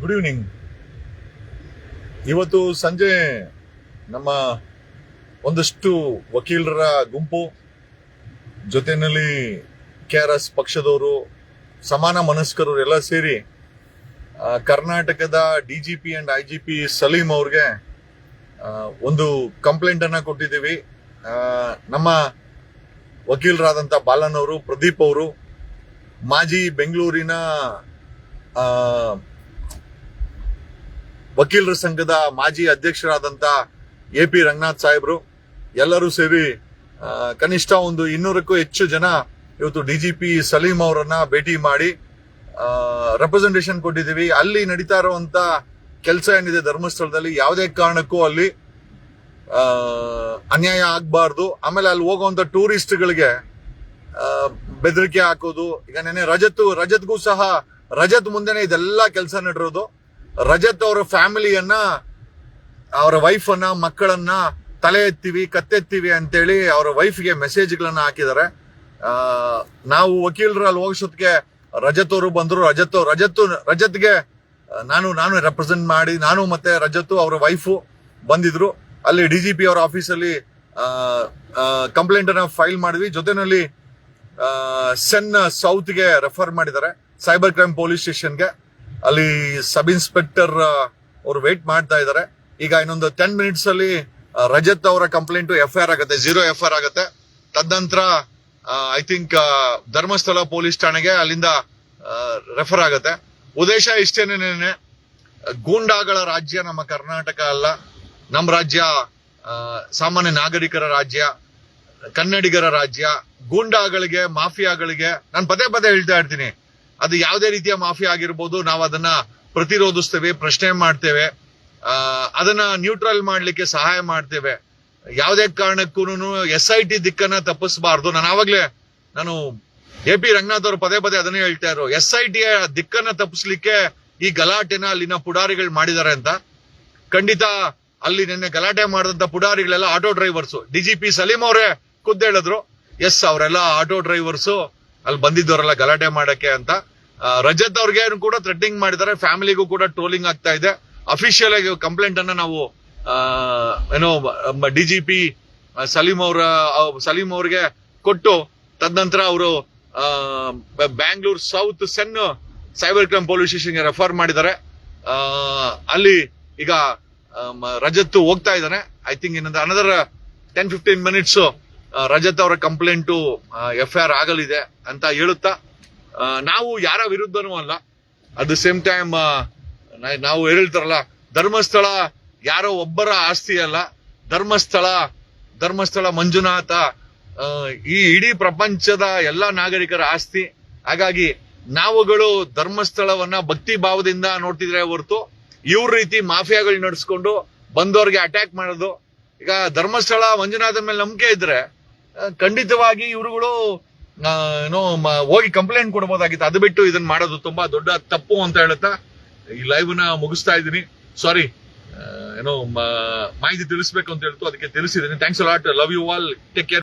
Good evening ಇವತ್ತು ಸಂಜೆ ನಮ್ಮ ಒಂದಷ್ಟು ವಕೀಲರ ಗುಂಪು, ಜೊತೆಯಲ್ಲಿ ಕೆ ಆರ್ ಎಸ್ ಪಕ್ಷದವರು, ಸಮಾನ ಮನಸ್ಕರು ಎಲ್ಲ ಸೇರಿ D G P and I G P Salim ಅವ್ರಿಗೆ ಒಂದು ಕಂಪ್ಲೇಂಟ್ ಅನ್ನ ಕೊಟ್ಟಿದ್ದೀವಿ. ನಮ್ಮ ವಕೀಲರಾದಂಥ ಬಾಲನ್ ಅವರು, ಪ್ರದೀಪ್ ಅವರು, ಮಾಜಿ ಬೆಂಗಳೂರಿನ ವಕೀಲರ ಸಂಘದ ಮಾಜಿ ಅಧ್ಯಕ್ಷರಾದಂತ ಎ ಪಿ ರಂಗನಾಥ್ ಸಾಹೇಬ್ರು, ಎಲ್ಲರೂ ಸೇರಿ ಕನಿಷ್ಠ ಒಂದು ಇನ್ನೂರಕ್ಕೂ ಹೆಚ್ಚು ಜನ ಇವತ್ತು ಡಿ ಜಿ ಪಿ ಸಲೀಂ ಅವರನ್ನ ಭೇಟಿ ಮಾಡಿ ರೆಪ್ರೆಸೆಂಟೇಷನ್ ಕೊಟ್ಟಿದ್ದೀವಿ. ಅಲ್ಲಿ ನಡೀತಾ ಇರುವಂತ ಕೆಲಸ ಏನಿದೆ ಧರ್ಮಸ್ಥಳದಲ್ಲಿ, ಯಾವುದೇ ಕಾರಣಕ್ಕೂ ಅಲ್ಲಿ ಅನ್ಯಾಯ ಆಗಬಾರ್ದು. ಆಮೇಲೆ ಅಲ್ಲಿ ಹೋಗುವಂತ ಟೂರಿಸ್ಟ್ಗಳಿಗೆ ಬೆದರಿಕೆ ಹಾಕೋದು. ಈಗ ನೆನೆ ರಜತ್ ರಜತ್ಗೂ ಸಹ ರಜತ್ ಮುಂದೆನೆ ಇದೆಲ್ಲ ಕೆಲಸ ನಡೆರೋದು. ರಜತ್ ಅವರ ಫ್ಯಾಮಿಲಿಯನ್ನ, ಅವರ ವೈಫ್ ಅನ್ನ ಮಕ್ಕಳನ್ನ ತಲೆ ಎತ್ತೀವಿ, ಕತ್ತೆತ್ತೀವಿ ಅಂತೇಳಿ ಅವರ ವೈಫ್ಗೆ ಮೆಸೇಜ್ಗಳನ್ನ ಹಾಕಿದ್ದಾರೆ. ನಾವು ವಕೀಲರು ಅಲ್ಲಿ ಹೋಗಿಸೋದಕ್ಕೆ ರಜತ್ ಅವರು ಬಂದ್ರು. ರಜತ್ ರಜತ್ ರಜತ್ಗೆ ನಾನು ನಾನು ರೆಪ್ರೆಸೆಂಟ್ ಮಾಡಿ, ನಾನು ಮತ್ತೆ ರಜತ್ ಅವರ ವೈಫು ಬಂದಿದ್ರು. ಅಲ್ಲಿ ಡಿಜಿಪಿ ಅವರ ಆಫೀಸಲ್ಲಿ ಕಂಪ್ಲೇಂಟ್ ಅನ್ನ ಫೈಲ್ ಮಾಡಿದ್ವಿ. ಜೊತೆನಲ್ಲಿ ಸೆನ್ ಸೌತ್ಗೆ ರೆಫರ್ ಮಾಡಿದ್ದಾರೆ ಸೈಬರ್ ಕ್ರೈಮ್ ಪೊಲೀಸ್ ಸ್ಟೇಷನ್ಗೆ ಅಲ್ಲಿ ಸಬ್ ಇನ್ಸ್ಪೆಕ್ಟರ್ ಅವರು ವೇಟ್ ಮಾಡ್ತಾ ಇದ್ದಾರೆ ಈಗ ಇನ್ನೊಂದು ಟೆನ್ ಮಿನಿಟ್ಸ್ ಅಲ್ಲಿ ರಜತ್ ಅವರ ಕಂಪ್ಲೇಂಟ್ ಎಫ್ ಐ ಆರ್ ಆಗುತ್ತೆ ಜೀರೋ ಎಫ್ ಆರ್ ಆಗುತ್ತೆ. ತದನಂತರ ಐ ಥಿಂಕ್ ಧರ್ಮಸ್ಥಳ ಪೊಲೀಸ್ ಠಾಣೆಗೆ ಅಲ್ಲಿಂದ ರೆಫರ್ ಆಗುತ್ತೆ. ಉದ್ದೇಶ ಇಷ್ಟೇನೇನೆ, ಗೂಂಡಾಗಳ ರಾಜ್ಯ ನಮ್ಮ ಕರ್ನಾಟಕ ಅಲ್ಲ. ನಮ್ಮ ರಾಜ್ಯ ಸಾಮಾನ್ಯ ನಾಗರಿಕರ ರಾಜ್ಯ, ಕನ್ನಡಿಗರ ರಾಜ್ಯ, ಗೂಂಡಾಗಳಿಗೆ, ಮಾಫಿಯಾಗಳಿಗೆ, ನಾನು ಪದೇ ಪದೇ ಹೇಳ್ತಾ ಇರ್ತೀನಿ. ಅದು ಯಾವುದೇ ರೀತಿಯ ಮಾಫಿಯಾ ಆಗಿರ್ಬೋದು, ನಾವು ಅದನ್ನ ಪ್ರತಿರೋಧಿಸ್ತೇವೆ, ಪ್ರಶ್ನೆ ಮಾಡ್ತೇವೆ ಅದನ್ನ ನ್ಯೂಟ್ರಲ್ ಮಾಡ್ಲಿಕ್ಕೆ ಸಹಾಯ ಮಾಡ್ತೇವೆ. ಯಾವುದೇ ಕಾರಣಕ್ಕೂ ಎಸ್ ಐ ಟಿ ದಿಕ್ಕನ್ನ ತಪ್ಪಿಸಬಾರ್ದು. ನಾನು ಆವಾಗ್ಲೇ ನಾನು ಎ ಪಿ ರಂಗನಾಥ್ ಅವರು ಪದೇ ಪದೇ ಅದನ್ನೇ ಹೇಳ್ತಾ ಇದ್ರು. ಎಸ್ ಐ ಟಿಯ ದಿಕ್ಕನ್ನ ತಪ್ಪಿಸ್ಲಿಕ್ಕೆ ಈ ಗಲಾಟೆನ ಅಲ್ಲಿನ ಪುಡಾರಿಗಳು ಮಾಡಿದ್ದಾರೆ ಅಂತ. ಖಂಡಿತ ಅಲ್ಲಿ ನಿನ್ನೆ ಗಲಾಟೆ ಮಾಡಿದಂತ ಪುಡಾರಿಗಳೆಲ್ಲ ಆಟೋ ಡ್ರೈವರ್ಸ್. ಡಿಜಿಪಿ ಸಲೀಂ ಅವರೇ ಖುದ್ದು ಹೇಳಿದ್ರು, ಎಸ್, ಅವರೆಲ್ಲ ಆಟೋ ಡ್ರೈವರ್ಸ್, ಅಲ್ಲಿ ಬಂದಿದ್ದವರೆಲ್ಲ ಗಲಾಟೆ ಮಾಡಕ್ಕೆ ಅಂತ. ರಜತ್ ಅವ್ರಿಗೆ ಕೂಡ ಥ್ರೆಟಿಂಗ್ ಮಾಡಿದ್ದಾರೆ. ಫ್ಯಾಮಿಲಿಗೂ ಕೂಡ ಟ್ರೋಲಿಂಗ್ ಆಗ್ತಾ ಇದೆ. ಅಫಿಷಿಯಲ್ ಆಗಿ ಕಂಪ್ಲೇಂಟ್ ಅನ್ನ ನಾವು ಏನೋ ಡಿ ಜಿ ಪಿ ಸಲೀಂ ಅವರ ಸಲೀಂ ಅವ್ರಿಗೆ ಕೊಟ್ಟು, ತದನಂತರ ಅವರು Bangalore south CEN cyber crime police ಸ್ಟೇಷನ್ಗೆ ರೆಫರ್ ಮಾಡಿದ್ದಾರೆ. ಅಲ್ಲಿ ಈಗ ರಜತ್ ಹೋಗ್ತಾ ಇದ್ದಾನೆ. ಐ ಥಿಂಕ್ ಇನ್ನೊಂದು another ten fifteen minutes Rajat ಅವರ ಕಂಪ್ಲೇಂಟು ಎಫ್ ಐ ಆರ್ ಆಗಲಿದೆ ಅಂತ ಹೇಳುತ್ತಾ ನಾವು ಯಾರ ವಿರುದ್ಧನೂ ಅಲ್ಲ. ಅಟ್ ದ ಸೇಮ್ ಟೈಮ್ ನಾವು ಹೇಳ್ತಾರಲ್ಲ, ಧರ್ಮಸ್ಥಳ ಯಾರೋ ಒಬ್ಬರ ಆಸ್ತಿ ಅಲ್ಲ. ಧರ್ಮಸ್ಥಳ ಧರ್ಮಸ್ಥಳ ಮಂಜುನಾಥ ಈ ಇಡೀ ಪ್ರಪಂಚದ ಎಲ್ಲ ನಾಗರಿಕರ ಆಸ್ತಿ. ಹಾಗಾಗಿ ನಾವುಗಳು ಧರ್ಮಸ್ಥಳವನ್ನ ಭಕ್ತಿ ಭಾವದಿಂದ ನೋಡ್ತಿದ್ರೆ ಹೊರತು ಇವ್ರ ರೀತಿ ಮಾಫಿಯಾಗಳು ನಡೆಸ್ಕೊಂಡು ಬಂದವರಿಗೆ ಅಟ್ಯಾಕ್ ಮಾಡೋದು. ಈಗ ಧರ್ಮಸ್ಥಳ ಮಂಜುನಾಥ ಮೇಲೆ ನಂಬಿಕೆ ಇದ್ರೆ ಖಂಡಿತವಾಗಿ ಇವರುಗಳು ಏನೋ ಹೋಗಿ ಕಂಪ್ಲೇಂಟ್ ಕೊಡಬಹುದಾಗಿತ್ತು ಅದು ಬಿಟ್ಟು ಇದನ್ನ ಮಾಡೋದು ತುಂಬಾ ದೊಡ್ಡ ತಪ್ಪು ಅಂತ ಹೇಳುತ್ತಾ, ಈ ಲೈವ್ನ ಮುಗಿಸ್ತಾ ಇದ್ದೀನಿ. ಸಾರಿ ಏನೋ ಮಾಹಿತಿ ತಿಳಿಸ್ಬೇಕು ಅಂತ ಹೇಳ್ತು. ಅದಕ್ಕೆ ತಿಳಿಸಿದ್ದೀನಿ. Thanks lot love you all take care